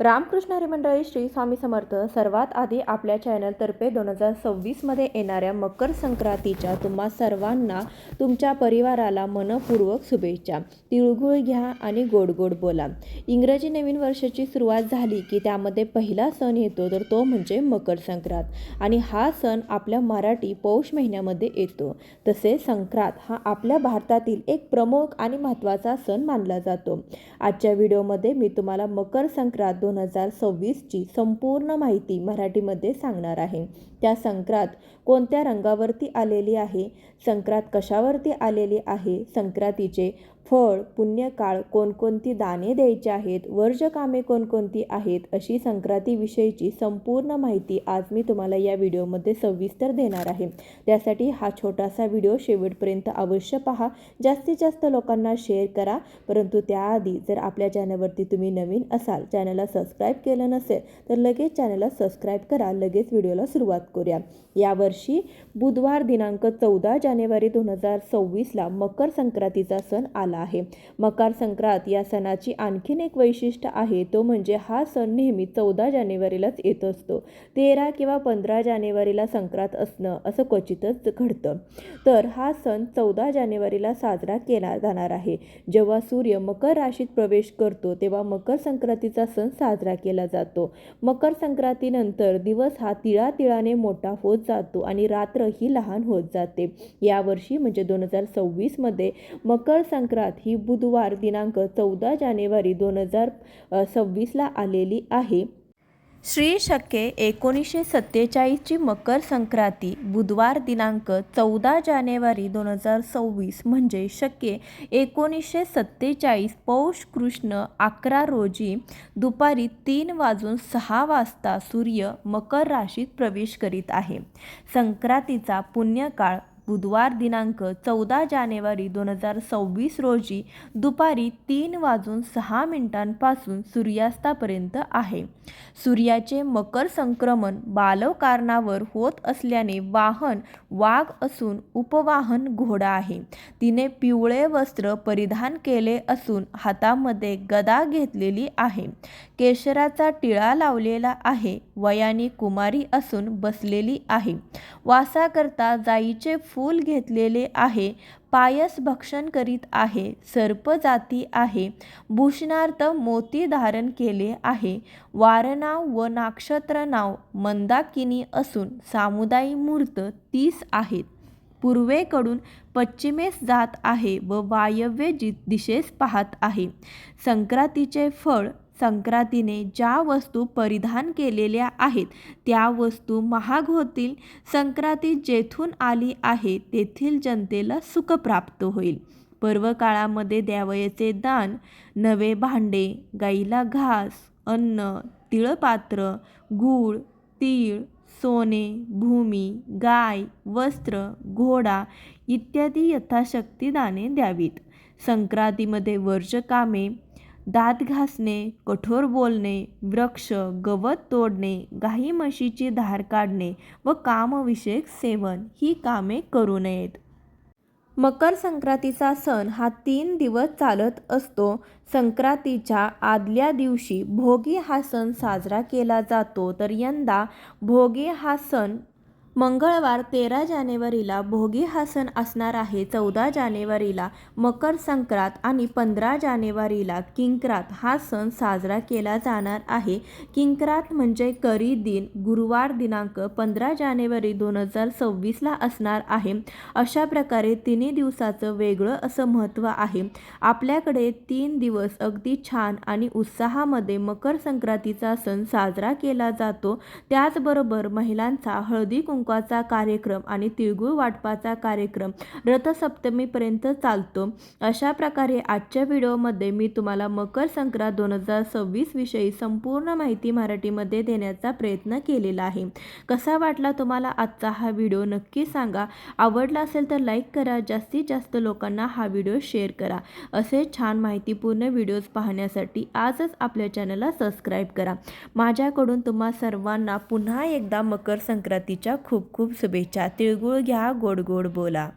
रामकृष्ण हरिमंडळी श्री स्वामी समर्थ सर्वात आधी आपल्या चॅनलतर्फे दोन हजार सव्वीसमध्ये येणाऱ्या मकर संक्रांतीच्या तुम्हा सर्वांना तुमच्या परिवाराला मनपूर्वक शुभेच्छा. तिळगुळ घ्या आणि गोड गोड बोला. इंग्रजी नवीन वर्षाची सुरुवात झाली की त्यामध्ये पहिला सण येतो तर तो म्हणजे मकर संक्रांत. आणि हा सण आपल्या मराठी पौष महिन्यामध्ये येतो. तसेच संक्रांत हा आपल्या भारतातील एक प्रमुख आणि महत्त्वाचा सण मानला जातो. आजच्या व्हिडिओमध्ये मी तुम्हाला मकर संक्रांत दोन हजार सव्वीसची संपूर्ण माहिती मराठीमध्ये सांगणार आहे. त्या संक्रात कोणत्या रंगावरती आलेली आहे? संक्रात कशावरती आलेली आहे? संक्रातीचे फळ पुण्यकाळ कोणकोणती दाने द्यायची आहेत? वर्जकामे कोणकोणती आहेत? अशी संक्रांतीविषयीची संपूर्ण माहिती आज मी तुम्हाला या व्हिडिओमध्ये सविस्तर देणार आहे. त्यासाठी हा छोटासा व्हिडिओ शेवटपर्यंत अवश्य पहा. जास्तीत जास्त लोकांना शेअर करा. परंतु त्याआधी जर आपल्या चॅनलवरती तुम्ही नवीन असाल चॅनलला सबस्क्राईब केलं नसेल तर लगेच चॅनलला सबस्क्राईब करा. लगेच व्हिडिओला सुरुवात करूया. यावर्षी बुधवार दिनांक चौदा जानेवारी दोन हजार सव्वीसला मकर संक्रांतीचा सण आला आहे. मकर संक्रांत या सणाची आणखीन एक वैशिष्ट्य आहे तो म्हणजे हा सण नेहमी चौदा जानेवारीलाच येत असतो. तेरा किंवा पंधरा जानेवारीला संक्रांत असणं असं क्वचितच घडतं. तर हा सण चौदा जानेवारीला साजरा केला जाणार आहे. जेव्हा सूर्य मकर राशीत प्रवेश करतो तेव्हा मकर संक्रांतीचा सण साजरा केला जातो. मकर संक्रांतीनंतर दिवस हा तिळा तिळाने मोठा होत जातो आणि रात्र ही लहान होत जाते. यावर्षी म्हणजे दोन हजार सव्वीसमध्ये मकर संक्रांत ही बुधवार दिनांक चौदा जानेवारी दोन हजार सव्वीसला आलेली आहे. श्री शके एकोणीसशे सत्तेचाळीसची मकर संक्रांती बुधवार दिनांक चौदा जानेवारी दोन हजार सव्वीस म्हणजे शके एकोणीसशे सत्तेचाळीस पौष कृष्ण अकरा रोजी दुपारी तीन वाजून सहा वाजता सूर्य मकर राशीत प्रवेश करीत आहे. संक्रांतीचा पुण्यकाळ बुधवार दिनांक चौदा जानेवारी दोन हजार सव्वीस रोजी दुपारी तीन वाजून सहा मिनिटांपासून सूर्यास्तापर्यंत आहे. सूर्याचे मकर संक्रमण बालवकारणावर होत असल्याने वाहन वाघ असून उपवाहन घोडा आहे. तिने पिवळे वस्त्र परिधान केले असून हातामध्ये गदा घेतलेली आहे. केशराचा टिळा लावलेला आहे. वयाने कुमारी असून बसलेली आहे. वासाकरता जाईचे फूल घेतलेले आहे पायस भक्षण करीत आहे सर्प जाती आहे भूषणार्थ मोती धारण केले आहे वारनाव व नाक्षत्र नाव मंदाकिनी असून सामुदायी मूर्त तीस आहेत. पूर्वेकडून पश्चिमेस जात आहे व वायव्य जि दिशेस पाहत आहे. संक्रांतीचे फळ संक्रांतीने ज्या वस्तू परिधान केलेल्या आहेत त्या वस्तू महाग होतील. संक्रांती जेथून आली आहे तेथील जनतेला सुख प्राप्त होईल. पर्व काळामध्ये द्यावयाचे दान नवे भांडे गाईला घास अन्न तिळपात्र गूळ तीळ सोने भूमी गाय वस्त्र घोडा इत्यादी यथाशक्ती दाने द्यावीत. संक्रांतीमध्ये वर्षकामे दात घासणे कठोर बोलणे वृक्ष गवत तोडणे गाई म्हशीची धार काढणे व कामविषयक सेवन ही कामे करू नयेत. मकर संक्रांतीचा सण हा तीन दिवस चालत असतो. संक्रांतीच्या आदल्या दिवशी भोगी हा सण साजरा केला जातो. तर यंदा भोगी हा सण मंगळवार तेरा जानेवारीला भोगी हा सण असणार आहे. चौदा जानेवारीला मकर संक्रांत आणि पंधरा जानेवारीला किंक्रात हा सण साजरा केला जाणार आहे. किंक्रात म्हणजे करी दिन गुरुवार दिनांक पंधरा जानेवारी दोन हजार सव्वीसला असणार आहे. अशा प्रकारे तिन्ही दिवसाचं वेगळं असं महत्त्व आहे. आपल्याकडे तीन दिवस अगदी छान आणि उत्साहामध्ये मकर संक्रांतीचा सण साजरा केला जातो. त्याचबरोबर महिलांचा हळदी कुंकू कुंकवाचा कार्यक्रम आणि तिळगुळ वाटपाचा कार्यक्रम रथसप्तमीपर्यंत चालतो. अशा प्रकारे आजच्या व्हिडिओमध्ये मी तुम्हाला मकर संक्रांत दोन हजार सव्वीस विषयी संपूर्ण माहिती मराठीमध्ये देण्याचा प्रयत्न केलेला आहे. कसा वाटला तुम्हाला आजचा हा व्हिडिओ नक्की सांगा. आवडला असेल तर लाईक करा. जास्तीत जास्त लोकांना हा व्हिडिओ शेअर करा. असे छान माहितीपूर्ण व्हिडिओज पाहण्यासाठी आजच आपल्या चॅनलला सबस्क्राईब करा. माझ्याकडून तुम्हा सर्वांना पुन्हा एकदा मकर संक्रांतीच्या खूप खूप शुभेच्छा. तिळगुळ घ्या गोड गोड बोला.